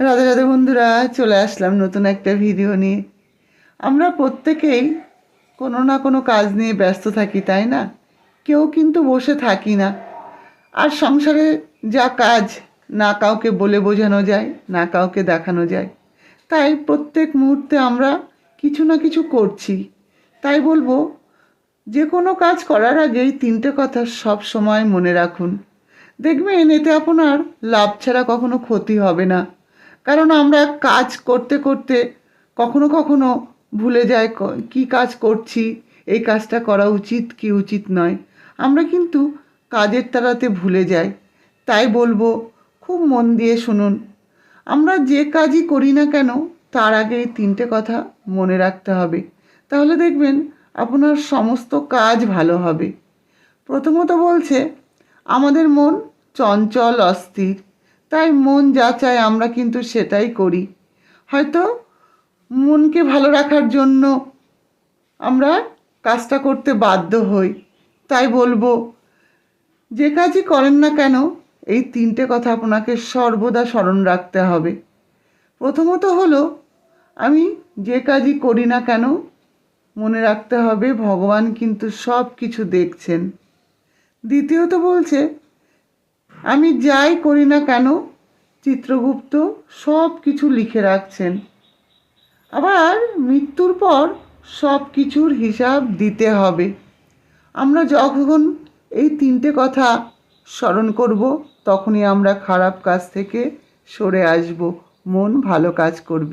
রাধে রাধে বন্ধুরা, চলে আসলাম নতুন একটা ভিডিও নিয়ে। আমরা প্রত্যেকেই কোনো না কোনো কাজ নিয়ে ব্যস্ত থাকি, তাই না? কেউ কিন্তু বসে থাকি না। আর সংসারে যা কাজ না কাউকে বলে বোঝানো যায়, না কাউকে দেখানো যায়, তাই প্রত্যেক মুহূর্তে আমরা কিছু না কিছু করছি। তাই বলব, যে কোনো কাজ করার আগেই তিনটে কথা সব সময় মনে রাখুন। দেখবেন এতে আপনার লাভ ছাড়া কখনো ক্ষতি হবে না। কারণ আমরা কাজ করতে করতে কখনো কখনো ভুলে ক- কি কাজ করছি, এই কাজটা করা উচিত কি উচিত নয়। আমরা কিন্তু কাজের তারাতে ভুলে যাই। তাই বলব, খুব মন দিয়ে শুনুন। আমরা যে কাজই করি না কেন, তার আগে এই তিনটে কথা মনে রাখতে হবে। তাহলে দেখবেন, আপনার সমস্ত কাজ ভালো হবে। প্রথমত বলছে, আমাদের মন চঞ্চল, অস্থির। তাই মন যা চায় আমরা কিন্তু সেটাই করি। হয়তো মনকে ভালো রাখার জন্য আমরা কাজটা করতে বাধ্য হই। তাই বলব, যে কাজই করেন না কেন, এই তিনটে কথা আপনাকে সর্বদা স্মরণ রাখতে হবে। প্রথমত হলো, আমি যে কাজই করি না কেন, মনে রাখতে হবে ভগবান কিন্তু সব কিছু দেখছেন। দ্বিতীয়ত বলছে আমি যাই করি না কেন, চিত্রগুপ্ত সব কিছু লিখে রাখছেন। আবার মৃত্যুর পর সব কিছুর হিসাব দিতে হবে। আমরা যখন এই তিনটে কথা স্মরণ করব, তখনই আমরা খারাপ কাজ থেকে সরে আসব। মন ভালো কাজ করবে।